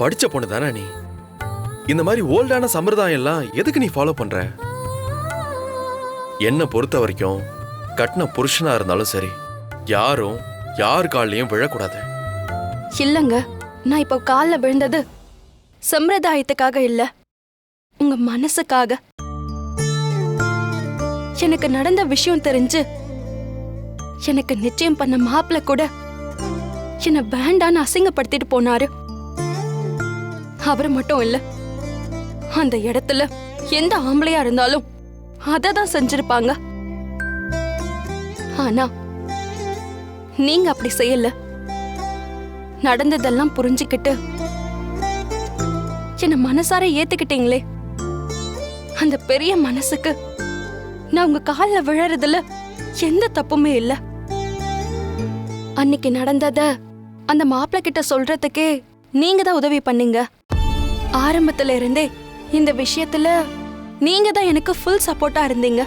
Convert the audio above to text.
படிச்ச பொண்ணு தானே நீ? இந்த மாதிரி ஓல்டான சம்பிரதாயம் எல்லாம் எதுக்கு நீ ஃபாலோ பண்ற? என்ன பொறுத்த வரைக்கும் கட்டின புருஷனா இருந்தாலும் சரி யாரும் யார் கால்லயும் விழக்கூடாது. இல்லங்க நான் இப்போ காலில் விழுந்தது சம்பிரதாயத்துக்காக இல்ல உங்க மனசுக்காக. எனக்கு நடந்த விஷயம் தெரிஞ்சு எனக்கு நிச்சயம் பண்ண மாப்பிள்ள கூட என்ன வேண்டான்னு அசிங்கப்படுத்திட்டு போனாரு. அவர் மட்டும் இல்ல. அந்த இடத்துல எந்த ஆம்பளையா இருந்தாலும் அதை தான் செஞ்சிருப்பாங்க. ஆனா நீங்க அப்படி செய்யல. நடந்ததெல்லாம் புரிஞ்சுக்கிட்டு என்ன மனசார ஏத்துக்கிட்டீங்களே. அந்த பெரிய மனசுக்கு நான் உங்க கால்ல விழறதுல எந்த தப்புமே இல்ல. அன்னைக்கு நடந்தத அந்த மாப்பிள்ள கிட்ட சொல்றதுக்கே நீங்க தான் உதவி பண்ணீங்க. ஆரம்பத்துல இருந்தே இந்த விஷயத்துல நீங்க தான் எனக்கு ஃபுல் சப்போர்ட்டா இருந்தீங்க.